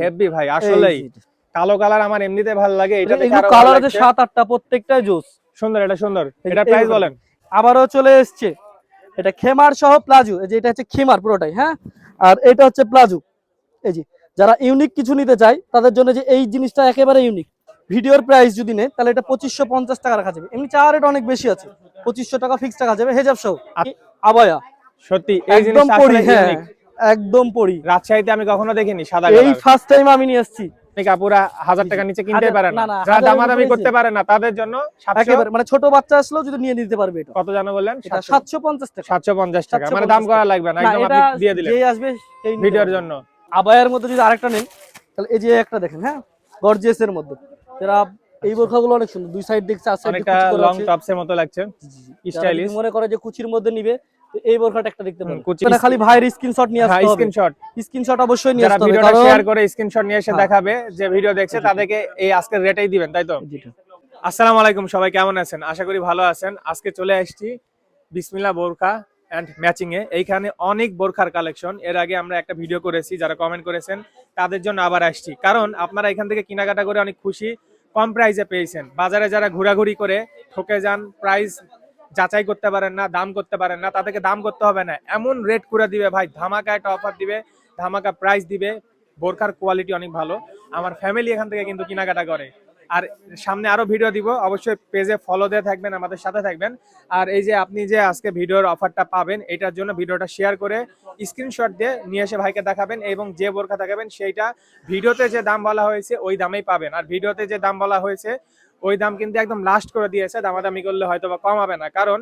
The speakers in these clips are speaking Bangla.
হেভি ভাই আসলেই। কালো কালার আমার এমনিতে ভালো লাগে এটা কালার আছে সাত আটটা প্রত্যেকটাই জোস সুন্দর এটা সুন্দর। এটা প্রাইস বলেন। আবারও চলে এসছে। এটা খেমার সহ প্লাজো এই যে এটা হচ্ছে খেমার পুরোটাই হ্যাঁ? আর এটা হচ্ছে প্লাজো এই যে যারা ইউনিক কিছু নিতে চায় তাদের জন্য যে এই জিনিসটা একেবারে ইউনিক ভিডিওর প্রাইস যদি নেয় তাহলে এটা পঁচিশশো পঞ্চাশ টাকা রাখা যাবে। এমনি চার রেট অনেক বেশি আছে। পঁচিশশো টাকা ফিক্স টাকা যাবে। হেজাব সহ। আবায়া। সত্যি একদম পড়ি হ্যাঁ। একদম পড়ি রাজশাহীতে আমি কখনো দেখিনি সাদা এই ফার্স্ট টাইম আমি নিয়ে এসেছি। কাপুরা হাজার টাকা নিচে কিনতে পারে না, যারা দামাদামি করতে। পারে না তাদের জন্য মানে ছোট বাচ্চা যদি নিয়ে নিতে পারবে এটা। কত জানো বললেন? সাতশো পঞ্চাশ টাকা। সাতশো পঞ্চাশ টাকা। মানে দাম করা লাগবে না না একদম আপনি দিয়ে দিলেন। যে আসবে সেই নিতে ভিডিওর জন্য। আবায়ের মধ্যে যদি আরেকটা নেন তাহলে এই যে একটা দেখেন হ্যাঁ? গর্জিয়াস এর মধ্যে। এই বোরখাগুলো অনেক সুন্দর দুই সাইড দেখছে আছে অনেকটা লং টপসের মতো লাগছে। স্টাইলিশ মনে করে যে কুচির মধ্যে নিবে এই বোরখাটা একটা দেখতে পারেন কুচির এখানে খালি ভাইয়ের স্ক্রিনশট নিয়ে আসতে হবে। স্ক্রিনশট স্ক্রিনশট অবশ্যই নিয়ে আসতে হবে যারা ভিডিওটা শেয়ার করে স্ক্রিনশট নিয়ে এসে হ্যাঁ। দেখাবে যে ভিডিও দেখছে তাদেরকে এই আজকের রেটেই দিবেন তাই তো? আসসালামু আলাইকুম সবাই কেমন আছেন? আশা করি ভালো আছেন। আজকে চলে আসছি বিসমিল্লা বোরখা অ্যান্ড ম্যাচিং এ এইখানে অনেক বোরখার কালেকশন এর আগে আমরা একটা ভিডিও করেছি যারা কমেন্ট করেছেন তাদের জন্য আবার আসছি। কারণ আপনারা এখান থেকে কেনাকাটা করে অনেক খুশি কম প্রাইসে পেয়েছেন। বাজারে যারা ঘোরাঘুরি করে ঠকে যান প্রাইস যাচাই করতে পারেন না, দাম করতে পারেন না, তাদেরকে দাম করতে হবে না। এমন রেট করে দিবে ভাই ধামাকা একটা অফার দিবে, ধামাকা প্রাইস দিবে, বোরখার কোয়ালিটি অনেক ভালো। আমার ফ্যামিলি এখান থেকে কিন্তু কেনাকাটা করে। আর সামনে আরও ভিডিও দিব, অবশ্যই পেজে ফলো দিয়ে থাকবেন, আমাদের সাথে থাকবেন। আর এই যে আপনি যে আজকে ভিডিওর অফারটা পাবেন, এটার জন্য ভিডিওটা শেয়ার করে স্ক্রিনশট দিয়ে নিয়ে এসে ভাইকে দেখাবেন এবং যে বোরখা দেখাবেন, সেইটা ভিডিওতে যে দাম বলা হয়েছে, ওই দামেই পাবেন। আর ভিডিওতে যে দাম বলা হয়েছে ওই দাম কিন্তু একদম লাস্ট করে দিয়েছে, দামাদামি করলে হয়তো বা কম হবে না। কারণ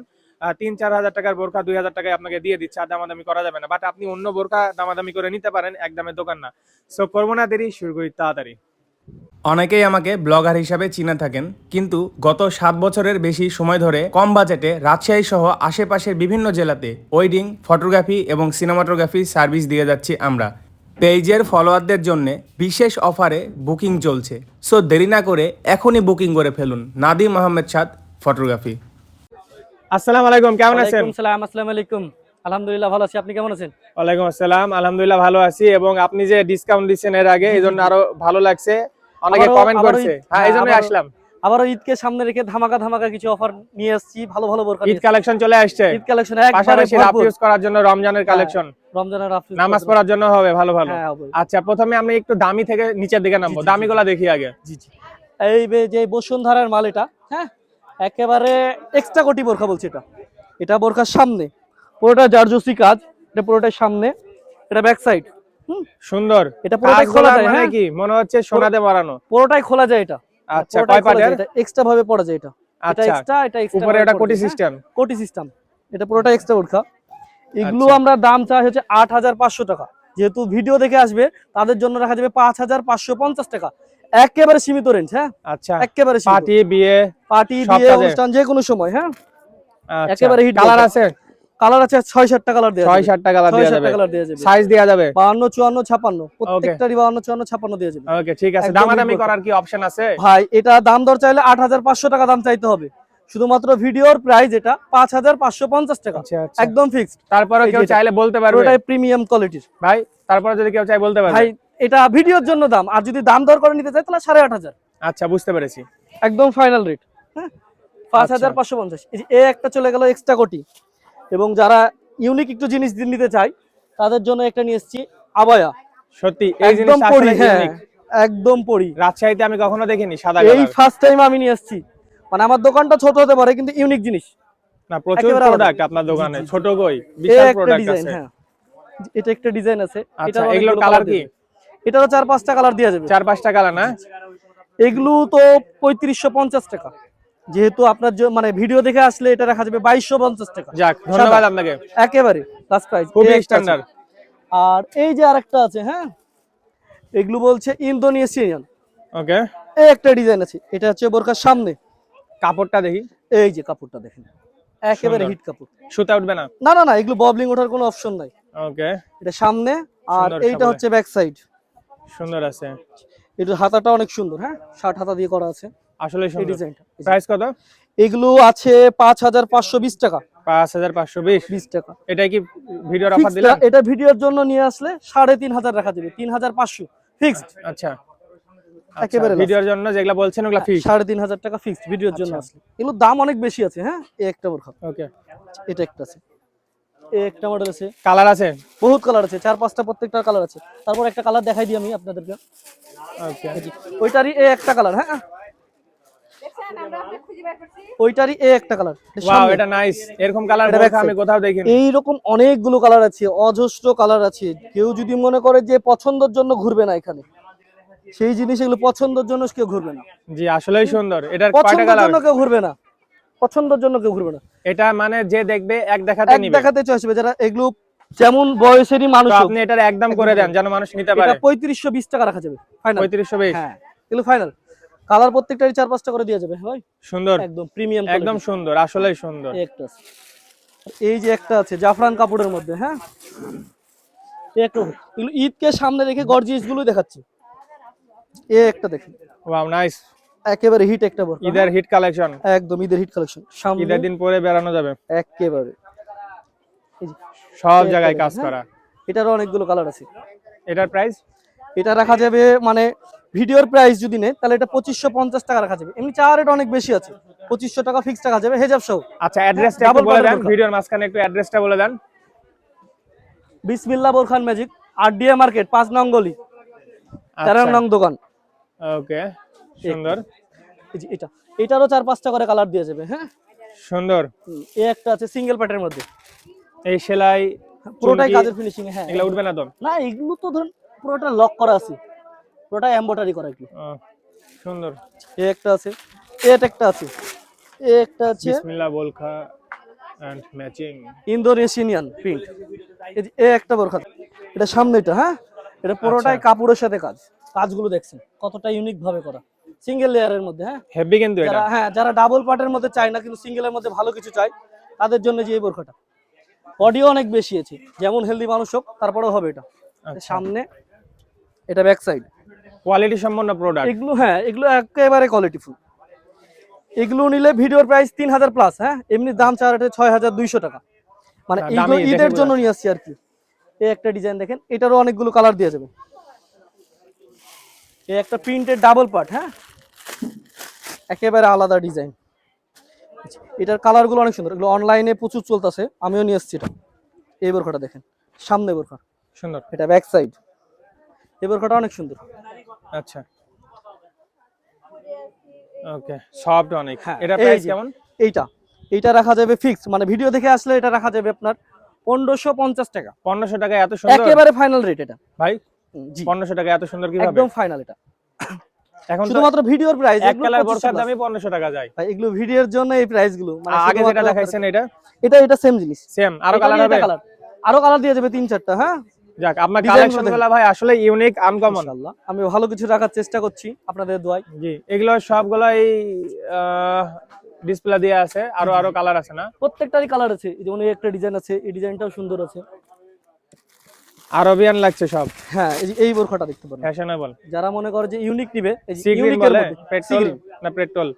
তিন, চার হাজার টাকার বোরখা দুই হাজার টাকায় আপনাকে দিয়ে দিচ্ছে, আর দামাদামি করা যাবে না। বাট আপনি অন্য বোরখা দামাদামি করে নিতে পারেন, এক দামের দোকান না। সো করব না দেরি, শুরু করি তাড়াতাড়ি। অনেকেই আমাকে ব্লগার হিসাবে চিনে থাকেন, কিন্তু গত সাত বছরের বেশি সময় ধরে কম বাজেটে রাজশাহী সহ আশেপাশের বিভিন্ন জেলাতে ওয়েডিং ফটোগ্রাফি এবং সিনেমাটোগ্রাফি সার্ভিস দিয়ে যাচ্ছি আমরা। পেজের ফলোয়ারদের জন্য বিশেষ অফারে বুকিং চলছে। সো দেরি না করে এখনই বুকিং করে ফেলুন। নাদিম আহমেদ সাদ ফটোগ্রাফি। আসসালামু আলাইকুম কেমন আছেন? সালাম আসসালামু আলাইকুম। আলহামদুলিল্লাহ ভালো আছি। আপনি কেমন আছেন? ওয়ালাইকুম আসসালাম আলহামদুলিল্লাহ ভালো আছি এবং আপনি যে ডিসকাউন্ট দিচ্ছেন এর আগে এই জন্য আরও ভালো লাগছে। অনেকে কমেন্ট করছে। হ্যাঁ এই জন্যই আসলাম। আবারও ঈদকে সামনে রেখে ধামাকা ধামাকা কিছু অফার নিয়ে আসছি ভালো ভালো বোরখা ঈদ কালেকশন চলে আসছে। ঈদ কালেকশন পাশাপাশি রাফ ইউজ করার জন্য রমজানের হ্যাঁ, কালেকশন রমজানের রাফ নামাজ পড়ার জন্য হবে ভালো ভালো। হ্যাঁ আচ্ছা প্রথমে একটু দামি থেকে নিচের দিকে নামবো। জি, জি, দামিগুলা দেখি আগে। জি জি। এই যে বসুন্ধরার মাল এটা হ্যাঁ একেবারে এক্সট্রা কোটি বোরখা বলছি এটা। এটা বোরখার সামনে। পুরোটা জারজসি কাজ এটা পুরোটার সামনে। এটা ব্যাক সাইড সুন্দর। এটা পুরোটাই খোলা যায় মানে হ্যাঁ। কি? মনে হচ্ছে সোনাতে বাড়ানো পুরোটাই খোলা যায় এটা। আচ্ছা কয় পাটের এক্সট্রা ভাবে পড়া যায় এটা। এটা আচ্ছা এক্সট্রা এটা এক্সট্রা উপরে এটা কোটি সিস্টেম কোটি সিস্টেম এটা পুরোটা এক্সট্রা বোরখা এগুলো আচ্ছা। আমরা দাম চাই হচ্ছে আট হাজার পাঁচশো টাকা। যেহেতু ভিডিও দেখে আসবে তাদের জন্য রাখা যাবে পাঁচ হাজার পাঁচশো পঞ্চাশ টাকা। একেবারে সীমিত রেঞ্জ হ্যাঁ? আচ্ছা। একেবারে পার্টি বিয়ে পার্টি বিয়ে অনুষ্ঠান যে কোনো সময় হ্যাঁ? আচ্ছা। একেবারে hit কালার আছে? কালার আছে ছয় সাতটা কালার দেওয়া যাবে। সাতটা কালার ছয় দেওয়া যাবে। কালার দেওয়া যাবে। সাইজ দেওয়া যাবে। বাহান্ন চুয়ান্ন ছাপান্ন প্রত্যেকটারই বাহান্ন চুয়ান্ন ছাপান্ন দেওয়া যাবে। ওকে ঠিক আছে। দামাদামি করার কি অপশন আছে? ভাই এটা দাম দর চাইলে আট হাজার পাঁচশো টাকা দাম চাইতে হবে। শুধুমাত্র ভিডিওর প্রাইস এটা পাঁচ হাজার পাঁচশো পঞ্চাশ টাকা। আচ্ছা আচ্ছা। একদম ফিক্সড তারপরে কেউ চাইলে বলতে পারবে। পুরোটাই প্রিমিয়াম কোয়ালিটির ভাই তারপরে যদি কেউ চাই বলতে পারবে। ভাই এটা ভিডিওর জন্য দাম। আর যদি দাম দর করে নিতে চাই তাহলে সাড়ে আট হাজার। আচ্ছা বুঝতে পেরেছি। একদম ফাইনাল রেট হ্যাঁ? পাঁচ আচ্ছা। হাজার পাঁচশো পঞ্চাশ। এই যে এ একটা চলে গেল এক্সট্রা কোটি। এবং যারা ইউনিক একটু জিনিস নিতে চায় তাদের জন্য একটা নিয়ে এসেছি আবায়া। সত্যি এই একদম জিনিসটা আসলে হ্যাঁ একদম পড়ি রাজশাহীতে আমি কখনো দেখিনি সাদা এই ফার্স্ট টাইম আমি নিয়ে এসেছি। মানে আমার দোকানটা ছোট হতে পারে কিন্তু ইউনিক জিনিস। না প্রচুর প্রোডাক্ট আপনার দোকানে ছোট কই বিশাল প্রোডাক্ট আছে। হ্যাঁ। এটা একটা ডিজাইন আছে। আচ্ছা এটারও এগুলোর কালার কি। এটারও চার পাঁচটা কালার দেওয়া যাবে। চার পাঁচটা কালার না? এগুলো তো পঁয়ত্রিশশো পঞ্চাশ টাকা। যেহেতু আপনার মানে ভিডিও দেখে আসলে এটা রাখা যাবে বাইশশো পঞ্চাশ টাকা। যাক ধন্যবাদ আপনাকে। একেবারে লাস্ট প্রাইস খুবই স্ট্যান্ডার্ড আর এই যে আরেকটা আছে হ্যাঁ? এগুলো বলছে ইন্দোনেশিয়ান। ওকে। এই একটা ডিজাইন আছে এটা হচ্ছে বোরকার সামনে। কাপড়টা দেখি। এই যে কাপড়টা দেখেন একেবারে হিট কাপড়। সুতা উঠবে না? না না না এগুলো ববলিং ওঠার কোনো অপশন নাই। ওকে। এটা সামনে আর এইটা হচ্ছে ব্যাক সাইড সুন্দর আছে। এটা হাতাটা অনেক সুন্দর হ্যাঁ? ষাট হাতা দিয়ে করা আছে। আসলে এই ডিজাইনটা প্রাইস কত? এগুলো আছে পাঁচ হাজার পাঁচশো বিশ টাকা। পাঁচ হাজার পাঁচশো বিশ? বিশ টাকা। এটাই কি ভিডিওর অফার দিলেন? এটা ভিডিওর জন্য নিয়ে আসলে রাখা যাবে ফিক্সড আচ্ছা। একেবারে ভিডিওর জন্য যেগুলা বলছেন ওগুলা ফিক্স টাকা ফিক্সড ভিডিওর জন্য আচ্ছা। আসলে। দাম অনেক বেশি আছে হ্যাঁ? এই একটা বোরখা ওকে এটা একটা আছে। একটা মডেল আছে। কালার আছে? বহুত কালার আছে চার পাঁচটা প্রত্যেকটা কালার আছে। তারপর একটা কালার দেখাই দিই আমি আপনাদেরকে। ওইটারই এ একটা কালার হ্যাঁ দেখছেন আমরা আপনি খুঁজে বের করছি ওইটারই এ একটা কালার ওয়াও এটা নাইস এরকম কালার এটা আমি কোথাও দেখিনি। এইরকম অনেকগুলো কালার আছে অজস্র কালার আছে। কেউ যদি মনে করে যে পছন্দের জন্য ঘুরবে না এখানে সেই জিনিস এগুলো পছন্দের জন্য কেউ ঘুরবে না। জি আসলেই সুন্দর। এটার কয়টা পছন্দের জন্য কেউ ঘুরবে না। পছন্দের জন্য কেউ ঘুরবে না। এটা মানে যে দেখবে এক দেখাতে এক দেখাতে চয়েস হবে যারা এগুলো যেমন বয়সেরই মানুষ আপনি এটার একদম করে দেন যেন মানুষ নিতে পারে। এটা পঁয়ত্রিশশো বিশ টাকা রাখা যাবে ফাইনাল পঁয়ত্রিশশো বিশ। হ্যাঁ এগুলো ফাইনাল কালার প্রত্যেকটারই চার পাঁচটা করে দেওয়া যাবে হয় সুন্দর। একদম প্রিমিয়াম একদম সুন্দর আসলেই সুন্দর। একটা এই যে একটা আছে জাফরান কাপড়ের মধ্যে হ্যাঁ? একটা ঈদকে সামনে রেখে গর্জিয়াসগুলো দেখাচ্ছি। এ একটা দেখেন। ওয়াও নাইস একেবারে হিট একটা বোরকা ঈদের হিট কালেকশন একদম ঈদের হিট কালেকশন সামনে ঈদের দিন পরে বেড়ানো যাবে। একেবারে। সব জায়গায় কাজ হ্যাঁ। করা। এটারও অনেকগুলো কালার আছে। এটার প্রাইস এটা রাখা যাবে মানে ভিডিওর প্রাইস যদি নেয় তাহলে এটা পঁচিশশো পঞ্চাশ টাকা রাখা যাবে। এমনি চার এটা অনেক বেশি আছে। পঁচিশশো টাকা ফিক্স টাকা যাবে হেজাব সহ। আচ্ছা অ্যাড্রেসটা একটু বলে দেন ভিডিওর মাঝখানে একটু অ্যাড্রেসটা বলে দেন। বিসমিল্লা বোরখান ম্যাজিক আরডিএ মার্কেট পাঁচ নং গলি তেরো আচ্ছা নং দোকান। ওকে সুন্দর। এটা এটারও চার পাঁচটা করে কালার দিয়ে যাবে হ্যাঁ? সুন্দর। এই একটা আছে সিঙ্গেল প্যাটের মধ্যে। এই সেলাই পুরোটাই কাজের ফিনিশিং হ্যাঁ। এগুলা উঠবে না তো? না এগুলো তো ধরুন পুরোটা লক করা আছে। পুরোটা এমব্রয়ডারি করা এগুলো। সুন্দর। এই একটা আছে এটা একটা আছে এই একটা আছে বিসমিল্লাহ বোলখা এন্ড ম্যাচিং ইন্দোনেশিয়ান প্রিন্ট এই যে এই একটা বোরখা এটা সামনেটা হ্যাঁ? এটা পুরোটাই আচ্ছা। কাপড়ের সাথে কাজ কাজগুলো দেখছেন কতটা ইউনিক ভাবে করা। সিঙ্গেল লেয়ারের মধ্যে হ্যাঁ? হেভি কিন্তু এটা। হ্যাঁ যারা ডাবল পার্টের মধ্যে চায় না কিন্তু সিঙ্গেলের মধ্যে ভালো কিছু চায় তাদের জন্য যে এই বোরখাটা। বডিও অনেক বেশি আছে যেমন হেলদি মানুষ হোক তারপরেও হবে এটা। আচ্ছা। সামনে এটা ব্যাক সাইড কোয়ালিটি সম্পন্ন প্রোডাক্ট এগুলো হ্যাঁ এগুলো একেবারে কোয়ালিটিফুল এগুলো নিলে ভিডিওর প্রাইস তিন হাজার প্লাস হ্যাঁ? এমনি দাম চার হাজার ছয় হাজার দুইশো টাকা। মানে না, এইগুলো ঈদের জন্য নিয়ে আসছি আর কি। এই একটা ডিজাইন দেখেন এটারও অনেকগুলো কালার দেওয়া যাবে। এই একটা প্রিন্টেড ডাবল পার্ট হ্যাঁ? একেবারে আলাদা ডিজাইন এটার কালারগুলো অনেক সুন্দর। এগুলো অনলাইনে প্রচুর চলতেছে আমিও নিয়ে এসেছি এটা। এই বোরখাটা দেখেন সামনে বোরখা। সুন্দর। এটা ব্যাক সাইড এই বোরখাটা অনেক সুন্দর। আচ্ছা। ওকে সফট অনেক। হ্যাঁ, এটা প্রাইস কেমন? এইটা এইটা রাখা যাবে ফিক্স মানে ভিডিও দেখে আসলে এটা রাখা যাবে আপনার পনেরোশো পঞ্চাশ টাকা। পনেরোশো টাকা এত সুন্দর? একেবারে ফাইনাল রেট এটা। ভাই জি। পনেরোশো টাকা এত সুন্দর কীভাবে? একদম ফাইনাল এটা। এখন শুধুমাত্র ভিডিওর প্রাইস এক কালার বোরকার দামই পনেরোশো টাকা যায়। ভাই এগুলো ভিডিওর জন্য এই প্রাইসগুলো মানে আগে যেটা দেখাইছেন এটা? এটা এটা সেম জিনিস। সেম আরও কালার হবে? আরও কালার দিয়ে যাবে তিন চারটা হ্যাঁ? যাক আপনার ভাই আসলে ইউনিক আনকমন ইনশাআল্লাহ। আমি ভালো কিছু রাখার চেষ্টা করছি আপনাদের দোয়ায়। জি এগুলো সবগুলাই ডিসপ্লে দিয়ে আছে আরও আরও কালার আছে না? প্রত্যেকটারই কালার আছে। যেমন এই একটা ডিজাইন আছে এই ডিজাইনটাও সুন্দর আছে। আরবিয়ান লাগছে সব। হ্যাঁ এই বোরখাটা দেখতে পারেন। ফ্যাশনেবল যারা মনে করে যে ইউনিক নিবে এই মধ্যে। পেট্রোল না পেট্রোল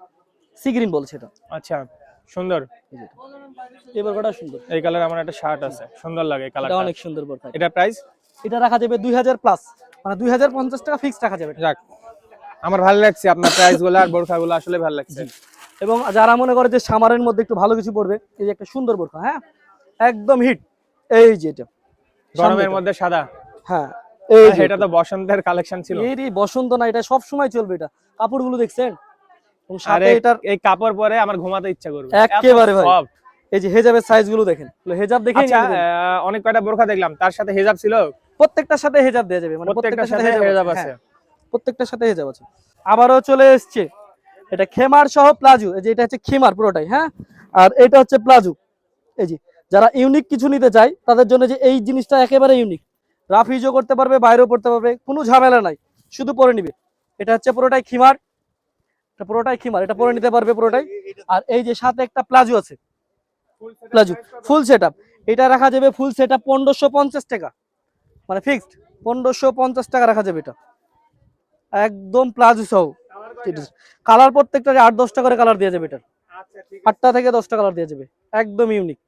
সি গ্রিন বলছে এটা। আচ্ছা। সুন্দর? এই বোরখাটা সুন্দর? এই কালার আমার একটা শার্ট আছে সুন্দর লাগে এই কালারটা। অনেক সুন্দর বোরখা এটা প্রাইস এটা রাখা যাবে দুই হাজার প্লাস মানে দুই হাজার পঞ্চাশ টাকা ফিক্স রাখা যাবে। যাক আমার ভালো লাগছে আপনার প্রাইসগুলো আর বোরখাগুলো আসলে ভালো লাগছে। এবং যারা মনে করে যে সামারের মধ্যে একটু ভালো কিছু পড়বে এই যে একটা সুন্দর বোরখা হ্যাঁ? একদম হিট এই যে এটা। গরমের মধ্যে সাদা? হ্যাঁ এই এটা তো বসন্তের কালেকশন ছিল। এই বসন্ত না এটা সব সময় চলবে এটা। কাপড়গুলো দেখছেন? সাথে এটার এই কাপড় পরে আমার ঘুমাতে ইচ্ছা করবে। এক্কেবারে এত ভাই। এই যে হেজাবের সাইজগুলো দেখেন। হেজাব দেখে আচ্ছা অনেক কয়টা বোরখা দেখলাম তার সাথে হেজাব ছিল? প্রত্যেকটার সাথে হেজাব দেওয়া যাবে মানে প্রত্যেকটার সাথে হেজাব আছে। হ্যাঁ, প্রত্যেকটার সাথে হেজাব আছে। আবারও চলে এসছে। এটা খেমার সহ প্লাজো এই যে এটা হচ্ছে খেমার পুরোটাই হ্যাঁ? আর এটা হচ্ছে প্লাজো এই যে যারা ইউনিক কিছু নিতে চায় তাদের জন্য যে এই জিনিসটা একেবারে ইউনিক রাফ ইউজও করতে পারবে বাইরেও পড়তে পারবে কোনো ঝামেলা নাই শুধু পরে নিবে। এটা হচ্ছে পুরোটাই খিমার এটা পুরোটাই খিমার এটা পরে নিতে পারবে পুরোটাই। আর এই যে সাথে একটা প্লাজো আছে। প্লাজো ফুল সেট এটা রাখা যাবে ফুল সেট আপ পনেরোশো পঞ্চাশ টাকা। মানে ফিক্সড পনেরোশো পঞ্চাশ টাকা রাখা যাবে এটা। একদম প্লাজো সহ। কালার প্রত্যেকটা আট দশটা করে কালার দেওয়া যাবে এটার। আটটা থেকে দশটা কালার দেওয়া যাবে। একদম ইউনিক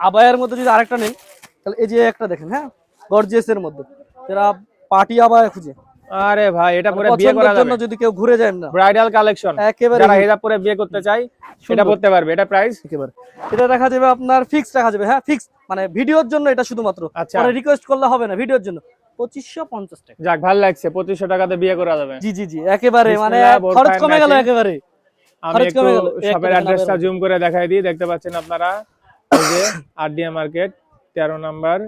আবায়ের মধ্যে যদি আরেকটা নেন তাহলে এই যে একটা দেখেন হ্যাঁ? গর্জিয়াস এর মধ্যে। যারা পার্টি আবার খুঁজে। আরে ভাই এটা মানে পরে বিয়ে করা পছন্দের জন্য যদি কেউ ঘুরে যায় না। ব্রাইডাল কালেকশন একেবারে যারা হেজাব পরে বিয়ে করতে চাই সেটা করতে পারবে। এটা প্রাইস একেবারে। এটা রাখা যাবে আপনার ফিক্স রাখা যাবে। হ্যাঁ ফিক্স মানে ভিডিওর জন্য এটা শুধুমাত্র। আচ্ছা। রিকোয়েস্ট করলে হবে না ভিডিওর জন্য। পঁচিশশো পঞ্চাশ টাকা। যাক ভালো লাগছে। পঁচিশশো টাকাতে বিয়ে করা যাবে। জি জি জি। একেবারে মানে খরচ কমে গেল একেবারে। আমি একটু শপের অ্যাড্রেসটা জুম করে দেখাই দিই। দেখতে পাচ্ছেন আপনারা? এই যে আরডিএ মার্কেট তেরো নাম্বার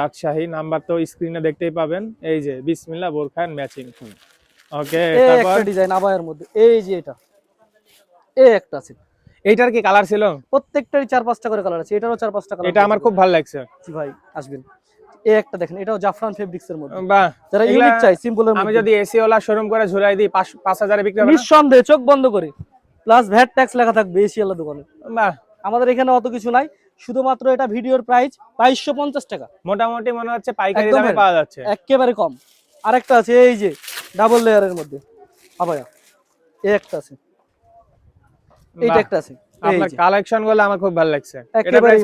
রাজশাহী নাম্বার তো স্ক্রিনে দেখতেই পাবেন। এই যে বিসমিল্লাহ বোরখা ম্যাচিং ওকে তারপর? ডিজাইন আবায়ের মধ্যে। এই যে এটা। এই একটা আছে। এইটার কি কালার ছিল? প্রত্যেকটারই চার পাঁচটা করে কালার আছে। এটারও চার পাঁচটা কালার এটা আমার খুব ভালো লাগছে। জি ভাই আসবেন। এই একটা দেখেন এটাও জাফরান ফেব্রিক্স এর মধ্যে। বাহ যারা ইউনিক চাই সিম্পল এর আমি যদি এসি ওলা শোরুম করে ঝুলাই দিই পাঁচ পাঁচ হাজারে বিক্রি হবে? নিঃসন্দেহে চোখ বন্ধ করে। প্লাস ভ্যাট ট্যাক্স লেখা থাকবে এসি আলা দোকানে। বাহ আমাদের এখানে অত কিছু নাই। শুধুমাত্র এটা ভিডিওর প্রাইস বাইশশো পঞ্চাশ টাকা। মোটামুটি মনে হচ্ছে পাইকারি দামে পাওয়া যাচ্ছে। একেবারে কম। আরেকটা আছে এই যে ডাবল লেয়ারের মধ্যে। আবায়া এই একটা আছে। এইটা একটা আছে। আপনার কালেকশনগুলো আমার খুব ভালো লাগছে। এটা একেবারে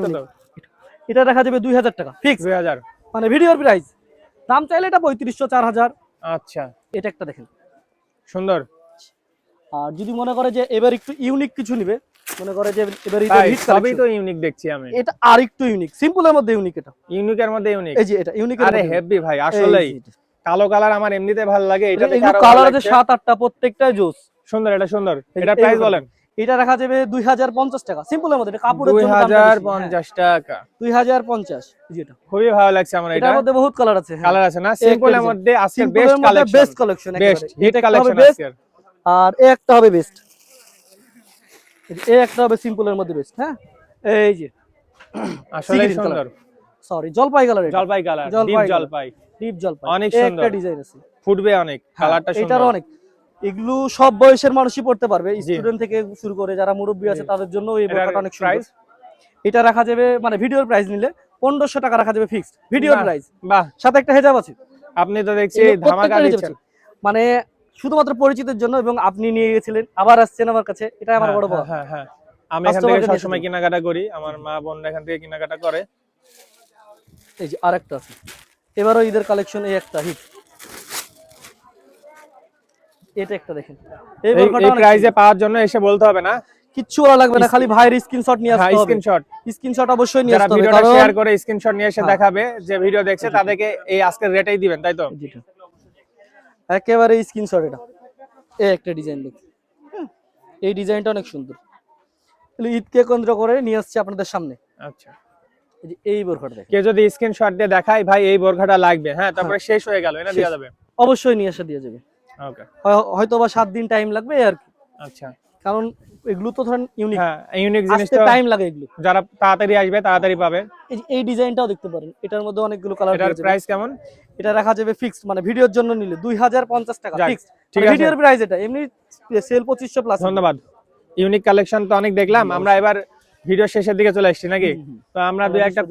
দেখা যাবে দুই হাজার টাকা। ফিক্স দুই হাজার। মানে ভিডিওর প্রাইস দাম চাইলে এটা পঁয়ত্রিশশো চার হাজার। আচ্ছা। এটা একটা দেখেন। সুন্দর। আর যদি মনে করে যে এবার একটু ইউনিক কিছু নিবে মনে করে যে এবার ঈদের সবই তো ইউনিক দেখছি আমি। এটা আর একটু ইউনিক সিম্পলের মধ্যে ইউনিক এটা। ইউনিকের মধ্যে ইউনিক এই যে এটা ইউনিক আরে হেভি ভাই আসলেই। কালো কালার আমার এমনিতে ভালো লাগে এটা কালার আছে সাত আটটা প্রত্যেকটাই জোস সুন্দর এটা সুন্দর। এটা প্রাইস বলেন? এটা রাখা যাবে দুই হাজার পঞ্চাশ টাকা সিম্পলের মধ্যে এটা কাপড়ের দুই জন্য হাজার পঞ্চাশ টাকা। দুই হাজার পঞ্চাশ যেটা খুবই ভালো লাগছে আমার এটা। এটার মধ্যে বহুত কালার আছে কালার আছে না? সিম্পলের মধ্যে আজকে best collection best collection best hit collection আর একটা হবে বেস্ট এ একটা হবে সিম্পলের মধ্যে বেস্ট হ্যাঁ? এই যে আসলে সুন্দর। সরি জলপাই কালার জলপাই কালার জলপাই ডিপ জলপাই। ডিপ জলপাই। অনেক সুন্দর। একটা ডিজাইন আছে। ফুটবে অনেক কালারটা হ্যাঁ, সুন্দর। এটারও অনেক। এগুলো সব বয়সের মানুষই পড়তে পারবে। স্টুডেন্ট থেকে শুরু করে যারা মুরব্বী আছে তাদের জন্য এই বোরকাটা অনেক সুন্দর। এটা রাখা যাবে মানে ভিডিওর প্রাইস নিলে পনেরোশো টাকা রাখা যাবে ফিক্সড ভিডিওর। প্রাইস বাহ। সাথে একটা হেজাব আছে। আপনি তো দেখছি ধামাকা দিচ্ছেন। মানে শুধুমাত্র পরিচিতের জন্য এবং আপনি নিয়ে গেছিলেন আবার আসছেন আমার কাছে এটা আমার হ্যাঁ, বড় হ্যাঁ, বড়। হ্যাঁ হ্যাঁ। আমি এখান থেকে সবসময় কেনাকাটা করি আমার মা বোন এখান থেকে কেনাকাটা করে। এই যে আরেকটা আছে। এবারও ঈদের কালেকশন এই একটা হিট। এটা একটা দেখেন। এই প্রাইজে পাওয়ার জন্য এসে বলতে হবে না। কিচ্ছু বলা লাগবে না খালি ভাইয়ের স্ক্রিনশট নিয়ে আসতে হবে। স্ক্রিনশট স্ক্রিনশট অবশ্যই নিয়ে যারা আসতে হবে ভিডিওটা শেয়ার করে স্ক্রিনশট নিয়ে এসে। দেখাবে যে ভিডিও দেখছে তাদেরকে এই আজকের রেটেই দিবেন তাই তো? একেবারে স্ক্রিনশট এটা। এই একটা ডিজাইন দেখুন এই ডিজাইনটা অনেক সুন্দর। ঈদকে কেন্দ্র করে নিয়ে আসছে আপনাদের সামনে। আচ্ছা। এই যে বোরখাটা দেখেন। কেউ যদি স্ক্রিনশট দিয়ে দেখায় ভাই এই বোরখাটা লাগবে। হ্যাঁ তারপরে শেষ হয়ে গেল এটা দেওয়া যাবে অবশ্যই নিয়ে এসে দিয়ে যাবে। ওকে হয়তো বা সাত দিন টাইম লাগবে এই আর কি। আচ্ছা। কারণ এগুলো তো ধরেন ইউনিক হ্যাঁ ইউনিক জিনিসটা টাইম লাগে এগুলো। যারা তাড়াতাড়ি আসবে তাড়াতাড়ি পাবে। এই ডিজাইনটাও দেখতে পারেন। এটার মধ্যে অনেকগুলো কালার এটার প্রাইস কেমন? এটা রাখা যাবে ফিক্সড মানে ভিডিওর জন্য নিলে। দুই হাজার পঞ্চাশ টাকা ফিক্সড ঠিক আছে। ভিডিওর প্রাইস এটা। এমনি সেল পঁচিশশো প্লাস ধন্যবাদ। ইউনিক কালেকশন তো অনেক দেখলাম। আমরা এবার ভিডিও শেষের দিকে চলে আসছি নাকি? তো আমরা দুই একটা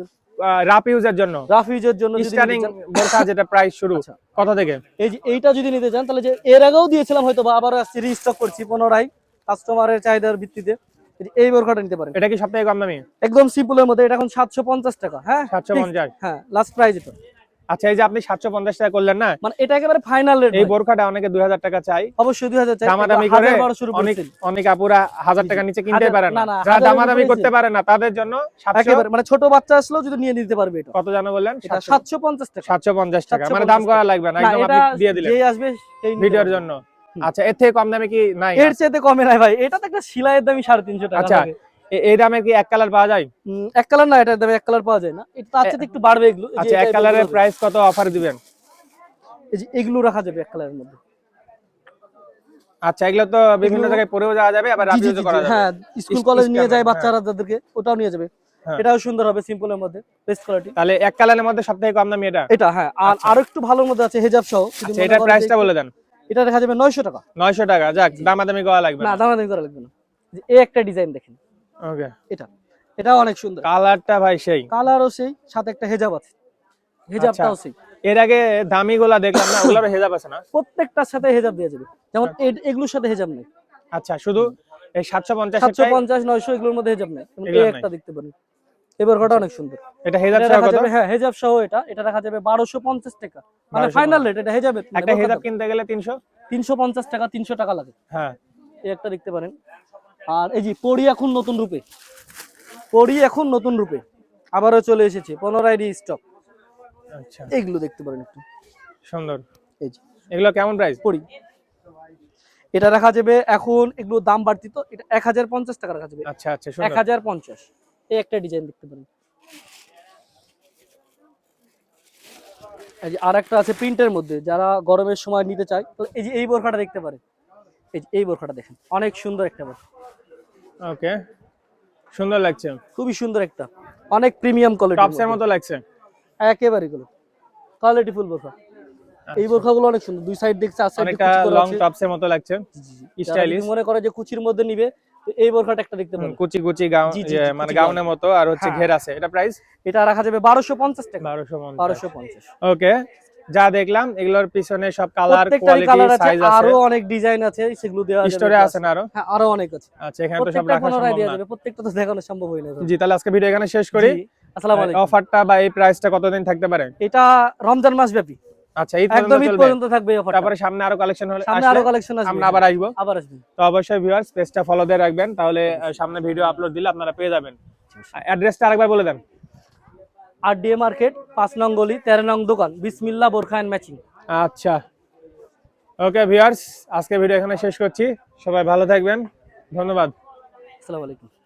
রাপ ইউজের জন্য। রাফ ইউজের জন্য যদি স্টার্টিং বোরখা যেটা প্রাইস শুরু। আচ্ছা। কত থেকে। এই যে এইটা যদি নিতে চান তাহলে যে এর আগেও দিয়েছিলাম হয়তো বা আবার আসছি রিস্টক করছি পুনরায়। কাস্টমারের চাহিদার ভিত্তিতে এই বোরখাটা নিতে পারেন। এটা কি সবথেকে কম দামি একদম সিম্পলের মধ্যে এটা এখন সাতশো পঞ্চাশ টাকা হ্যাঁ? সাতশো fixed। পঞ্চাশ হ্যাঁ লাস্ট প্রাইস এটা। আচ্ছা এই যে আপনি সাতশো পঞ্চাশ টাকা করলেন না? মানে এটা একেবারে ফাইনাল রেট এই বোরখাটা অনেকে দুই হাজার টাকা চাই। অবশ্যই দুই হাজার দামাদামি করে অনেক অনেক আপুরা হাজার টাকা নিচে কিনতে পারে না, যারা দামাদামি করতে পারে না তাদের জন্য সাতশো একেবারে মানে ছোট বাচ্চা আসলেও যদি নিয়ে নিতে পারবে এটা। কত জানো বললেন? এটা সাতশো পঞ্চাশ টাকা। সাতশো পঞ্চাশ টাকা। মানে দাম করা লাগবে না একদম আপনি দিয়ে দিলেন। যে আসবে সেই ভিডিওর জন্য। আচ্ছা এর থেকে কম দামে কি নাই? এর চাইতে কমে নাই ভাই। এটা তো একটা সিলাইয়ের দামই সাড়ে তিনশো টাকা আচ্ছা এই দামে কি এক কালার পাওয়া যায়? এক কালার না এটার দামে এক কালার পাওয়া যায় না। এটা তার চাইতে একটু বাড়বে এগুলো। আচ্ছা এক কালারের প্রাইস কত অফার দিবেন? এগুলো রাখা যাবে এক কালারের মধ্যে। আচ্ছা এগুলো তো বিভিন্ন জায়গায় পরেও যাওয়া যাবে আবার রাফিউজও করা যাবে। হ্যাঁ স্কুল কলেজ নিয়ে যায় হ্যাঁ। বাচ্চারা যাদেরকে ওটাও নিয়ে যাবে। হ্যাঁ। এটাও সুন্দর হবে সিম্পলের মধ্যে বেস্ট কোয়ালিটি তাহলে এক কালারের মধ্যে সবথেকে কম দামি এটা? এটা হ্যাঁ আর আরও একটু ভালোর মধ্যে আছে হেজাব সহ। আচ্ছা এটার প্রাইসটা বলে দেন। এটা দেখা যাবে নয়শো টাকা। নয়শো টাকা যাক দামাদামি করা লাগবে না দামাদামি করা লাগবে না। এই একটা ডিজাইন দেখেন। ওকে। এটা এটাও অনেক সুন্দর। কালারটা ভাই সেই। কালারও সেই সাথে একটা হেজাব আছে। হেজাবটাও সেই। এর আগে দামি গুলা দেখলাম না ওগুলোর হেজাব আছে না? প্রত্যেকটার সাথে হেজাব দেওয়া যাবে। যেমন এ- এগুলোর সাথে হেজাব নেই। আচ্ছা শুধু এই সাতশো পঞ্চাশ সাতশো পঞ্চাশ নয়শো এগুলোর মধ্যে হেজাব নেই। একটা দেখতে পারেন। এই অনেক সুন্দর। এটা হেজাব সহ কত? হ্যাঁ হেজাব সহ এটা। এটা রাখা যাবে বারোশো পঞ্চাশ টাকা। মানে ফাইনাল রেট এটা হেজাবের একটা হেজাব কিনতে গেলে তিনশো? তিনশো পঞ্চাশ টাকা তিনশো টাকা লাগে। হ্যাঁ। এই একটা দেখতে পারেন। আর এই যে পরি এখন নতুন রূপে। পরি এখন নতুন রূপে। আবারও চলে এসেছে পুনরায় স্টক আচ্ছা। এইগুলো দেখতে পারেন একটু। সুন্দর। এই যে। এগুলো কেমন প্রাইস পরি। এটা রাখা যাবে এখন এগুলো দাম বাড়তি তো এটা এক হাজার পঞ্চাশ টাকা রাখা যাবে। আচ্ছা আচ্ছা এক হাজার পঞ্চাশ। এই একটা ডিজাইন দেখতে পারেন। আর একটা আছে প্রিন্টের মধ্যে যারা গরমের সময় নিতে চায় তো এই যে এই বোরখাটা দেখতে পারে এই যে এই বোরখাটা দেখেন অনেক সুন্দর একটা বোরখা। ওকে সুন্দর লাগছে। খুবই সুন্দর একটা অনেক প্রিমিয়াম কোয়ালিটি টপসের মতো লাগছে। একেবারে গুলো কোয়ালিটি ফুল বোরখা। এই বোরখাগুলো অনেক সুন্দর দুই সাইড দেখছে সাইড অনেকটা লং টপসের মতো লাগছে। স্টাইলিশ মনে করে যে কুচির মধ্যে নিবে এই বোরখাটা একটা দেখতে পারেন কুচি কুচি গাউন ইয়ে, জি, মানে গাউনের মতো আর হচ্ছে হ্যাঁ। ঘের আছে। এটা প্রাইস এটা রাখা যাবে বারোশো পঞ্চাশ টাকা। বারোশো বারোশো পঞ্চাশ। ওকে যা দেখলাম এগুলোর পিছনে সব কালার কোয়ালিটি সাইজ আছে আরও অনেক ডিজাইন আছে সেগুলো দেওয়া যাবে স্টোরে আছে না আরও? হ্যাঁ আরও অনেক আছে। আচ্ছা এখানে তো সব রাখা সম্ভব না। প্রত্যেকটা তো দেখানো সম্ভব হয় না। জি তাহলে আজকে ভিডিও এখানে শেষ করি। আসসালামু আলাইকুম। অফারটা বা এই প্রাইসটা কতদিন থাকতে পারে? এটা রমজান মাস ব্যাপী আচ্ছা ঈদ একদম ঈদ পর্যন্ত থাকবে এই তারপরে সামনে আরও কালেকশন হলে সামনে আরও কালেকশন আসবে। আমরা আবার আসব। আবার আসবে। তো অবশ্যই ভিউয়ার্স পেজটা ফলো দিয়ে রাখবেন। তাহলে সামনে ভিডিও আপলোড দিলে আপনারা পেয়ে যাবেন। অ্যাড্রেসটা আরেকবার বলে দেন। আর ডিএ মার্কেট পাঁচ নং গলি তেরো নং দোকান বিসমিল্লা বোরখা ম্যাচিং আচ্ছা। ওকে ভিউয়ার্স আজকে ভিডিও এখানে শেষ করছি। সবাই ভালো থাকবেন। ধন্যবাদ। আসসালামু আলাইকুম।